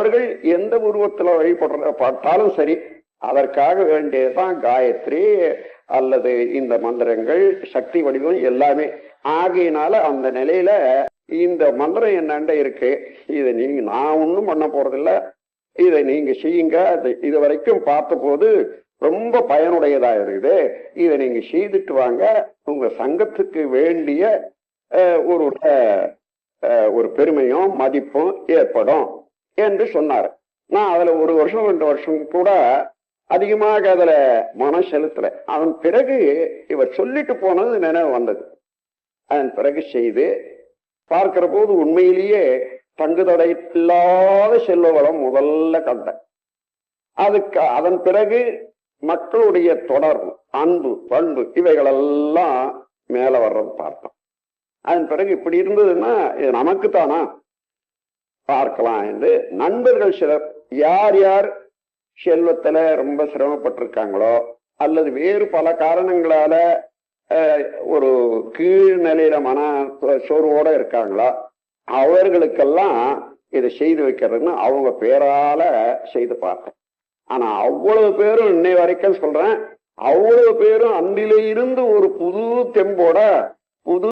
அவர்கள் எந்த உருவத்துல வழிபடுற பார்த்தாலும் சரி அதற்காக வேண்டியதுதான் காயத்ரி அல்லது இந்த மந்திரங்கள் சக்தி வடிவம் எல்லாமே. ஆகையினால அந்த நிலையில இந்த மந்திரம் என்னண்ட இருக்கு இதை நீங்க நான் ஒண்ணும் பண்ண போறதில்ல. இதை நீங்க செய்யுங்க. இது வரைக்கும் பார்த்த போது ரொம்ப பயனுடையதா இருக்குது. இதை நீங்க செய்துட்டு வாங்க. உங்க சங்கத்துக்கு வேண்டிய அஹ், ஒரு அஹ், ஒரு பெருமையும் மதிப்பும் ஏற்படும். என்று சொன்னார். நான் அதுல ஒரு வருஷம் ரெண்டு வருஷம் கூட அதிகமாக அதுல மனம் செலுத்தல. அதன் பிறகு இவர் சொல்லிட்டு போனது நினைவு வந்தது. அதன் பிறகு செய்து பார்க்கிற போது உண்மையிலேயே தங்கு தடை இல்லாத செல்வ வளம் முதல்ல கண்டேன் அதுக்கு அதன் பிறகு மக்களுடைய தொடர்பு அன்பு பண்பு இவைகளெல்லாம் மேல வர்றது பார்த்தோம். அதன் பிறகு இப்படி இருந்ததுன்னா இது நமக்கு தானா? பார்க்கலாம் என்று நண்பர்கள் சிலர் யார் யார் செல்வத்துல ரொம்ப சிரமப்பட்டிருக்காங்களோ அல்லது வேறு பல காரணங்களால அஹ், ஒரு கீழ்நிலையில மன சோர்வோட இருக்காங்களோ அவர்களுக்கெல்லாம் இதை செய்து வைக்கிறதுன்னு அவங்க பேரால செய்து பார்த்தேன். ஆனா அவ்வளவு பேரும் இன்னை வரைக்கும் சொல்றேன் அவ்வளவு பேரும் அன்றிலே இருந்து ஒரு புது தெம்போட புது